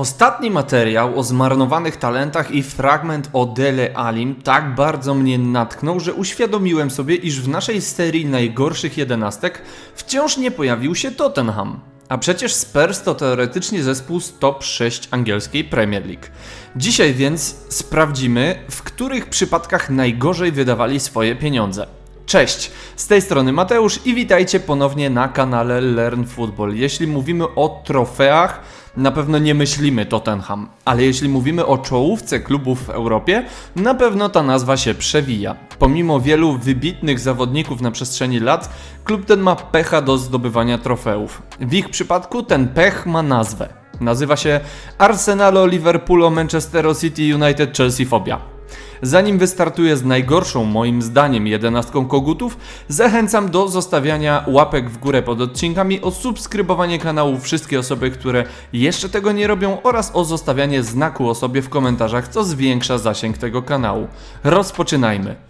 Ostatni materiał o zmarnowanych talentach i fragment o Dele Alim tak bardzo mnie natknął, że uświadomiłem sobie, iż w naszej serii najgorszych jedenastek wciąż nie pojawił się Tottenham. A przecież Spurs to teoretycznie zespół z top 6 angielskiej Premier League. Dzisiaj więc sprawdzimy, w których przypadkach najgorzej wydawali swoje pieniądze. Cześć, z tej strony Mateusz i witajcie ponownie na kanale Learn Football. Jeśli mówimy o trofeach, na pewno nie myślimy Tottenham, ale jeśli mówimy o czołówce klubów w Europie, na pewno ta nazwa się przewija. Pomimo wielu wybitnych zawodników na przestrzeni lat, klub ten ma pecha do zdobywania trofeów. W ich przypadku ten pech ma nazwę. Nazywa się Arsenalo, Liverpoolo, Manchester City United, Chelsea Fobia. Zanim wystartuję z najgorszą moim zdaniem jedenastką kogutów, zachęcam do zostawiania łapek w górę pod odcinkami, o subskrybowanie kanału wszystkie osoby, które jeszcze tego nie robią oraz o zostawianie znaku o sobie w komentarzach, co zwiększa zasięg tego kanału. Rozpoczynajmy.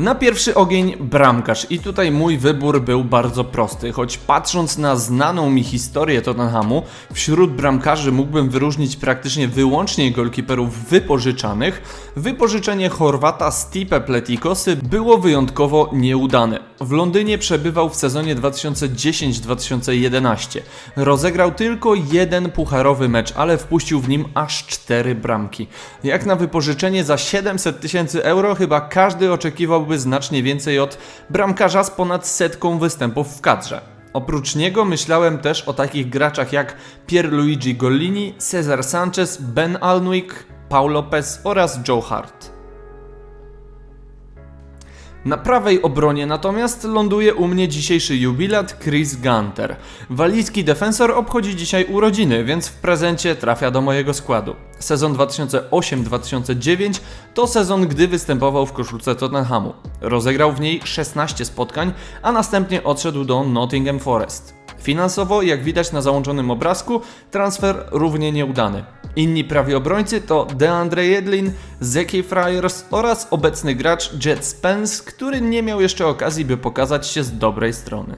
Na pierwszy ogień bramkarz. I tutaj mój wybór był bardzo prosty, choć patrząc na znaną mi historię Tottenhamu, wśród bramkarzy mógłbym wyróżnić praktycznie wyłącznie golkiperów wypożyczanych, wypożyczenie Chorwata Stipe Pletikosy było wyjątkowo nieudane. W Londynie przebywał w sezonie 2010-2011. Rozegrał tylko jeden pucharowy mecz, ale wpuścił w nim aż cztery bramki. Jak na wypożyczenie za 700 tysięcy euro chyba każdy oczekiwałby znacznie więcej od bramkarza z ponad setką występów w kadrze. Oprócz niego myślałem też o takich graczach jak Pierluigi Gollini, Cesar Sanchez, Ben Alnwick, Paul Lopez oraz Joe Hart. Na prawej obronie natomiast ląduje u mnie dzisiejszy jubilat Chris Gunter. Walijski defensor obchodzi dzisiaj urodziny, więc w prezencie trafia do mojego składu. Sezon 2008-2009 to sezon, gdy występował w koszulce Tottenhamu. Rozegrał w niej 16 spotkań, a następnie odszedł do Nottingham Forest. Finansowo, jak widać na załączonym obrazku, transfer równie nieudany. Inni prawi obrońcy to DeAndre Jedlin, Zeki Friars oraz obecny gracz Jet Spence, który nie miał jeszcze okazji, by pokazać się z dobrej strony.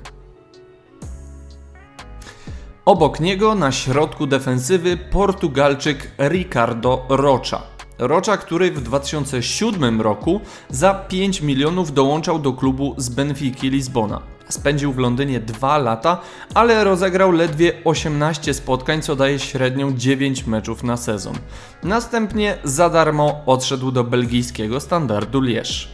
Obok niego na środku defensywy Portugalczyk Ricardo Rocha. Rocha, który w 2007 roku za 5 milionów dołączał do klubu z Benfiki Lizbona. Spędził w Londynie 2 lata, ale rozegrał ledwie 18 spotkań, co daje średnią 9 meczów na sezon. Następnie za darmo odszedł do belgijskiego standardu Lierz.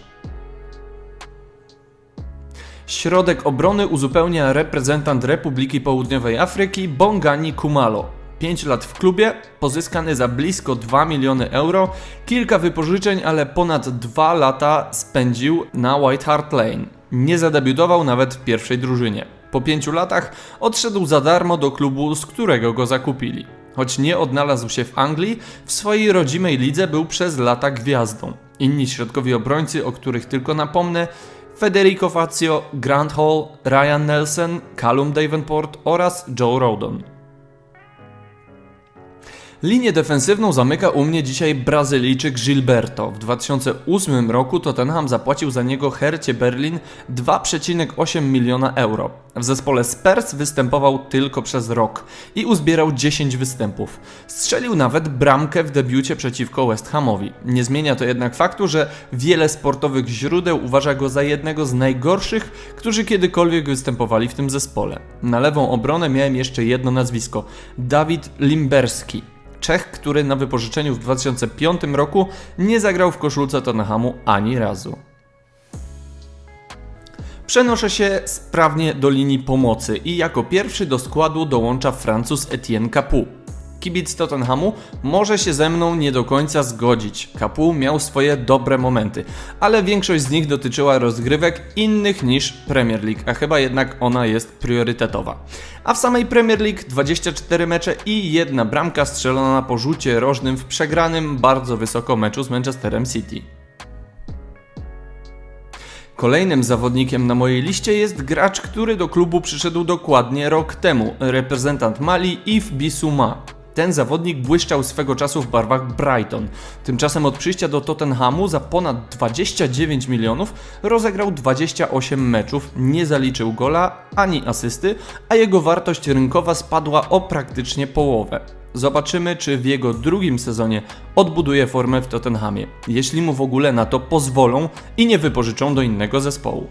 Środek obrony uzupełnia reprezentant Republiki Południowej Afryki Bongani Kumalo. 5 lat w klubie, pozyskany za blisko 2 miliony euro, kilka wypożyczeń, ale ponad 2 lata spędził na White Hart Lane. Nie zadebiutował nawet w pierwszej drużynie. Po 5 latach odszedł za darmo do klubu, z którego go zakupili. Choć nie odnalazł się w Anglii, w swojej rodzimej lidze był przez lata gwiazdą. Inni środkowi obrońcy, o których tylko napomnę, Federico Fazio, Grant Hall, Ryan Nelson, Callum Davenport oraz Joe Rodon. Linię defensywną zamyka u mnie dzisiaj Brazylijczyk Gilberto. W 2008 roku Tottenham zapłacił za niego Hercie Berlin 2,8 miliona euro. W zespole Spurs występował tylko przez rok i uzbierał 10 występów. Strzelił nawet bramkę w debiucie przeciwko West Hamowi. Nie zmienia to jednak faktu, że wiele sportowych źródeł uważa go za jednego z najgorszych, którzy kiedykolwiek występowali w tym zespole. Na lewą obronę miałem jeszcze jedno nazwisko Dawid Limberski. Czech, który na wypożyczeniu w 2005 roku nie zagrał w koszulce Tottenhamu ani razu. Przenoszę się sprawnie do linii pomocy i jako pierwszy do składu dołącza Francuz Etienne Capoue. Kibic Tottenhamu może się ze mną nie do końca zgodzić. Capoue miał swoje dobre momenty, ale większość z nich dotyczyła rozgrywek innych niż Premier League, a chyba jednak ona jest priorytetowa. A w samej Premier League 24 mecze i jedna bramka strzelona po rzucie rożnym w przegranym bardzo wysoko meczu z Manchesterem City. Kolejnym zawodnikiem na mojej liście jest gracz, który do klubu przyszedł dokładnie rok temu, reprezentant Mali Yves Bissouma. Ten zawodnik błyszczał swego czasu w barwach Brighton. Tymczasem od przyjścia do Tottenhamu za ponad 29 milionów rozegrał 28 meczów, nie zaliczył gola ani asysty, a jego wartość rynkowa spadła o praktycznie połowę. Zobaczymy, czy w jego drugim sezonie odbuduje formę w Tottenhamie, jeśli mu w ogóle na to pozwolą i nie wypożyczą do innego zespołu.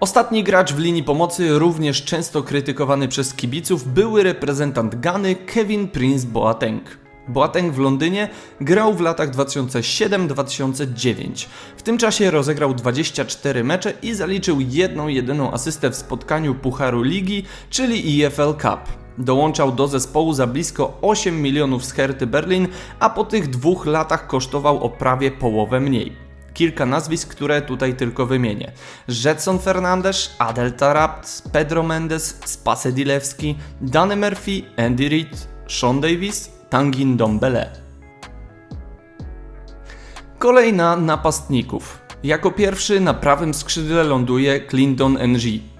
Ostatni gracz w linii pomocy, również często krytykowany przez kibiców, były reprezentant Gany Kevin Prince Boateng. Boateng w Londynie grał w latach 2007-2009. W tym czasie rozegrał 24 mecze i zaliczył jedną jedyną asystę w spotkaniu Pucharu Ligi, czyli EFL Cup. Dołączał do zespołu za blisko 8 milionów z Herty Berlin, a po tych dwóch latach kosztował o prawie połowę mniej. Kilka nazwisk, które tutaj tylko wymienię. Jetson Fernandes, Adel Tarabt, Pedro Mendes, Spase Dilewski, Danny Murphy, Andy Reid, Sean Davis, Tangin Dombele. Kolej na napastników. Jako pierwszy na prawym skrzydle ląduje Clinton NG.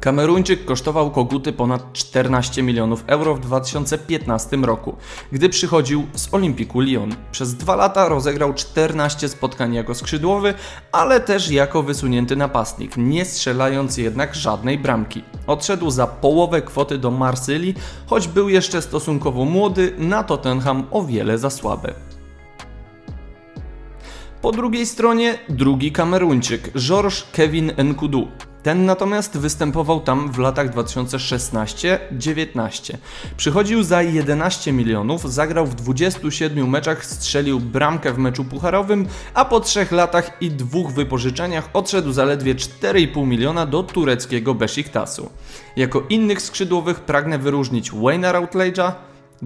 Kameruńczyk kosztował koguty ponad 14 milionów euro w 2015 roku, gdy przychodził z Olimpiku Lyon. Przez dwa lata rozegrał 14 spotkań jako skrzydłowy, ale też jako wysunięty napastnik, nie strzelając jednak żadnej bramki. Odszedł za połowę kwoty do Marsylii, choć był jeszcze stosunkowo młody, na Tottenham o wiele za słaby. Po drugiej stronie drugi Kameruńczyk, Georges Kevin Nkudu. Ten natomiast występował tam w latach 2016-19. Przychodził za 11 milionów, zagrał w 27 meczach, strzelił bramkę w meczu pucharowym, a po trzech latach i dwóch wypożyczeniach odszedł zaledwie 4,5 miliona do tureckiego Besiktasu. Jako innych skrzydłowych pragnę wyróżnić Wayne'a Routledge'a,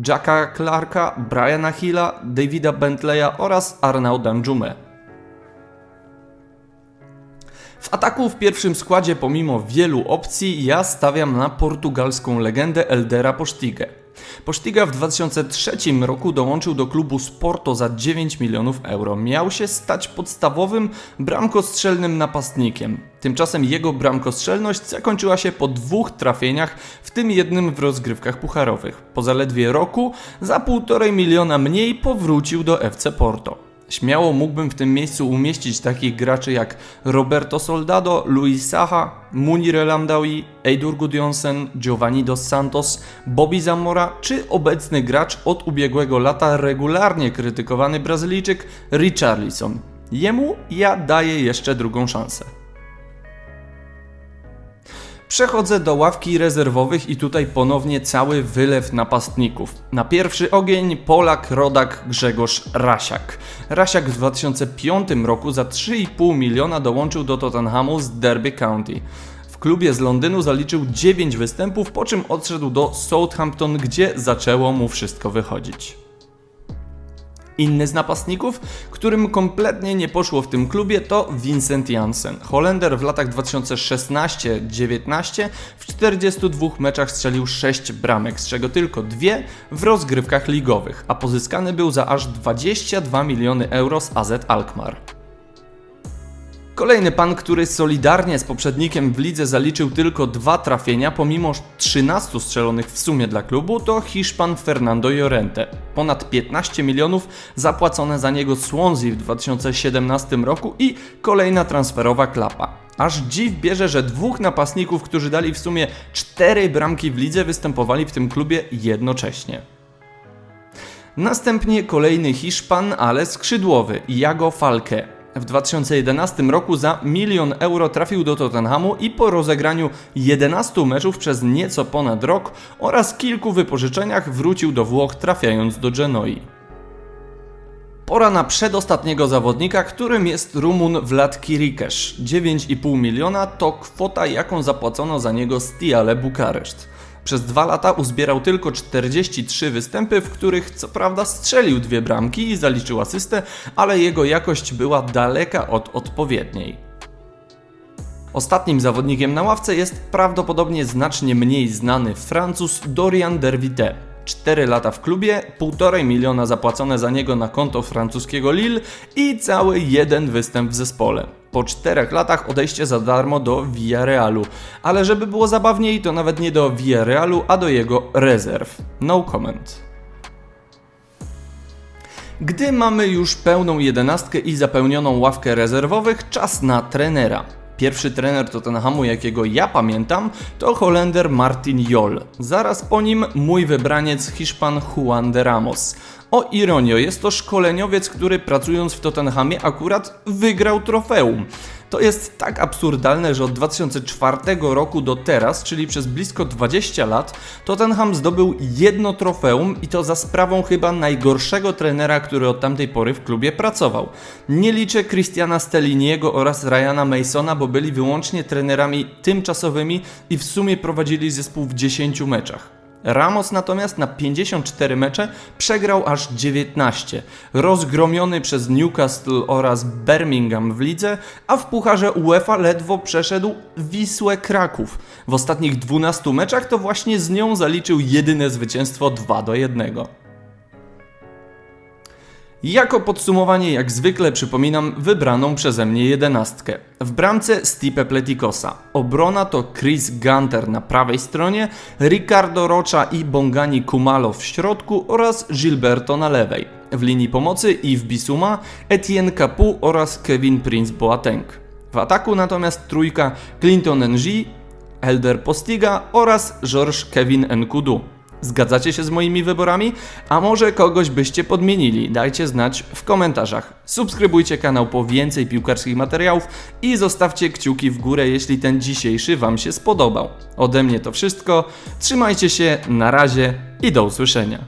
Jacka Clarka, Briana Hilla, Davida Bentleya oraz Arnauda Dżumę. W ataku w pierwszym składzie pomimo wielu opcji ja stawiam na portugalską legendę Eldera Postiga. Postiga w 2003 roku dołączył do klubu Sporto za 9 milionów euro. Miał się stać podstawowym bramkostrzelnym napastnikiem. Tymczasem jego bramkostrzelność zakończyła się po dwóch trafieniach, w tym jednym w rozgrywkach pucharowych. Po zaledwie roku, za półtorej miliona mniej powrócił do FC Porto. Śmiało mógłbym w tym miejscu umieścić takich graczy jak Roberto Soldado, Luis Saha, Munir El Amdawi, Eidur Gudjonsen, Giovanni Dos Santos, Bobby Zamora czy obecny gracz od ubiegłego lata regularnie krytykowany Brazylijczyk Richarlison. Jemu ja daję jeszcze drugą szansę. Przechodzę do ławki rezerwowych i tutaj ponownie cały wylew napastników. Na pierwszy ogień Polak, rodak Grzegorz Rasiak. Rasiak w 2005 roku za 3,5 miliona dołączył do Tottenhamu z Derby County. W klubie z Londynu zaliczył 9 występów, po czym odszedł do Southampton, gdzie zaczęło mu wszystko wychodzić. Inny z napastników, którym kompletnie nie poszło w tym klubie to Vincent Janssen. Holender w latach 2016-19 w 42 meczach strzelił 6 bramek, z czego tylko dwie w rozgrywkach ligowych, a pozyskany był za aż 22 miliony euro z AZ Alkmaar. Kolejny pan, który solidarnie z poprzednikiem w lidze zaliczył tylko dwa trafienia, pomimo 13 strzelonych w sumie dla klubu, to Hiszpan Fernando Llorente. Ponad 15 milionów zapłacone za niego Swansea w 2017 roku i kolejna transferowa klapa. Aż dziw bierze, że dwóch napastników, którzy dali w sumie cztery bramki w lidze, występowali w tym klubie jednocześnie. Następnie kolejny Hiszpan, ale skrzydłowy, Jago Falke. W 2011 roku za milion euro trafił do Tottenhamu i po rozegraniu 11 meczów przez nieco ponad rok oraz kilku wypożyczeniach wrócił do Włoch trafiając do Genoi. Pora na przedostatniego zawodnika, którym jest Rumun Vlad Kirikesz. 9,5 miliona to kwota jaką zapłacono za niego Stiale Bukareszt. Przez dwa lata uzbierał tylko 43 występy, w których co prawda strzelił dwie bramki i zaliczył asystę, ale jego jakość była daleka od odpowiedniej. Ostatnim zawodnikiem na ławce jest prawdopodobnie znacznie mniej znany Francuz Dorian Dervite. 4 lata w klubie, 1,5 miliona zapłacone za niego na konto francuskiego Lille i cały jeden występ w zespole. Po czterech latach odejście za darmo do Villarealu. Ale żeby było zabawniej, to nawet nie do Villarealu, a do jego rezerw. No comment. Gdy mamy już pełną jedenastkę i zapełnioną ławkę rezerwowych, czas na trenera. Pierwszy trener Tottenhamu, jakiego ja pamiętam, to Holender Martin Jol. Zaraz po nim mój wybraniec Hiszpan Juan de Ramos. O ironio, jest to szkoleniowiec, który pracując w Tottenhamie akurat wygrał trofeum. To jest tak absurdalne, że od 2004 roku do teraz, czyli przez blisko 20 lat, Tottenham zdobył jedno trofeum i to za sprawą chyba najgorszego trenera, który od tamtej pory w klubie pracował. Nie liczę Christiana Stelliniego oraz Ryana Masona, bo byli wyłącznie trenerami tymczasowymi i w sumie prowadzili zespół w 10 meczach. Ramos natomiast na 54 mecze przegrał aż 19, rozgromiony przez Newcastle oraz Birmingham w lidze, a w pucharze UEFA ledwo przeszedł Wisłę Kraków. W ostatnich 12 meczach to właśnie z nią zaliczył jedyne zwycięstwo 2 do 1. Jako podsumowanie, jak zwykle przypominam wybraną przeze mnie jedenastkę. W bramce Stipe Pletikosa. Obrona to Chris Gunter na prawej stronie, Ricardo Rocha i Bongani Kumalo w środku oraz Gilberto na lewej. W linii pomocy Yves Bissouma, Etienne Capu oraz Kevin Prince Boateng. W ataku natomiast trójka Clinton Ng, Elder Postiga oraz Georges Kevin Nkudu. Zgadzacie się z moimi wyborami? A może kogoś byście podmienili? Dajcie znać w komentarzach. Subskrybujcie kanał po więcej piłkarskich materiałów i zostawcie kciuki w górę, jeśli ten dzisiejszy Wam się spodobał. Ode mnie to wszystko. Trzymajcie się, na razie i do usłyszenia.